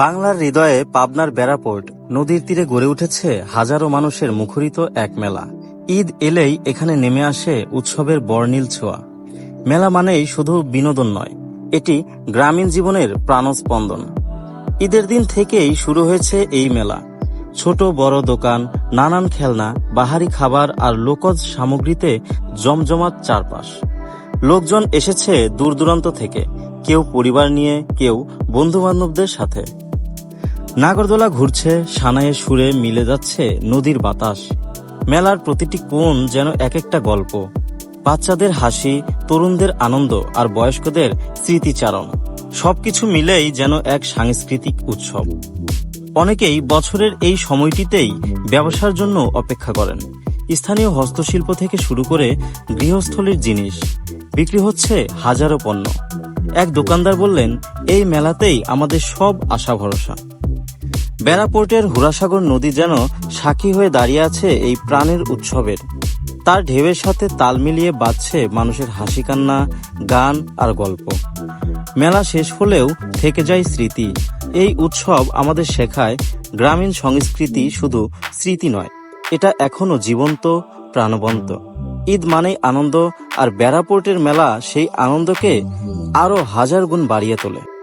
বাংলার হৃদয়ে পাবনার বেড়াপোর্ট নদীর তীরে গড়ে উঠেছে হাজারো মানুষের মুখরিত এক মেলা। ঈদ এলেই এখানে নেমে আসে উৎসবের বর্ণিল ছোঁয়া। মেলা মানেই শুধু বিনোদন নয়, এটি গ্রামীণ জীবনের প্রাণস্পন্দন। ঈদের দিন থেকেই শুরু হয়েছে এই মেলা। ছোট বড় দোকান, নানান খেলনা, বাহারি খাবার আর লোকজ সামগ্রীতে জমজমাট চারপাশ। লোকজন এসেছে দূর দূরান্ত থেকে, কেউ পরিবার নিয়ে, কেউ বন্ধু বান্ধবদের সাথে। নাগরদোলা ঘুরছে সানায়ে সুরে মিলে যাচ্ছে নদীর বাতাস। মেলার প্রতিটি কোণ যেন এক একটা গল্প। বাচ্চাদের হাসি, তরুণদের আনন্দ আর বয়স্কদের স্মৃতিচারণ। সবকিছু মিলেই যেন এক সাংস্কৃতিক উৎসব। অনেকেই বছরের এই সময়টিতেই ব্যবসার জন্য অপেক্ষা করেন। স্থানীয় হস্তশিল্প থেকে শুরু করে গৃহস্থলীর জিনিস। বিক্রি হচ্ছে হাজারো পণ্য। এক দোকানদার বললেন, এই মেলাতেই আমাদের সব আশা ভরসা। বেড়াপোর্টের হুরাসাগর নদী যেন সাক্ষী হয়ে দাঁড়িয়ে আছে এই প্রাণের উৎসবের। তার ঢেউয়ের সাথে তাল মিলিয়ে বাজছে মানুষের হাসি কান্না গান আর গল্প। মেলা শেষ হলেও থেকে যায় স্মৃতি। এই উৎসব আমাদের শেখায় গ্রামীণ সংস্কৃতি শুধু স্মৃতি নয়, এটা এখনও জীবন্ত, প্রাণবন্ত। ঈদ মানেই আনন্দ, আর বেড়াপোর্টের মেলা সেই আনন্দকে আরও হাজার গুণ বাড়িয়ে তোলে।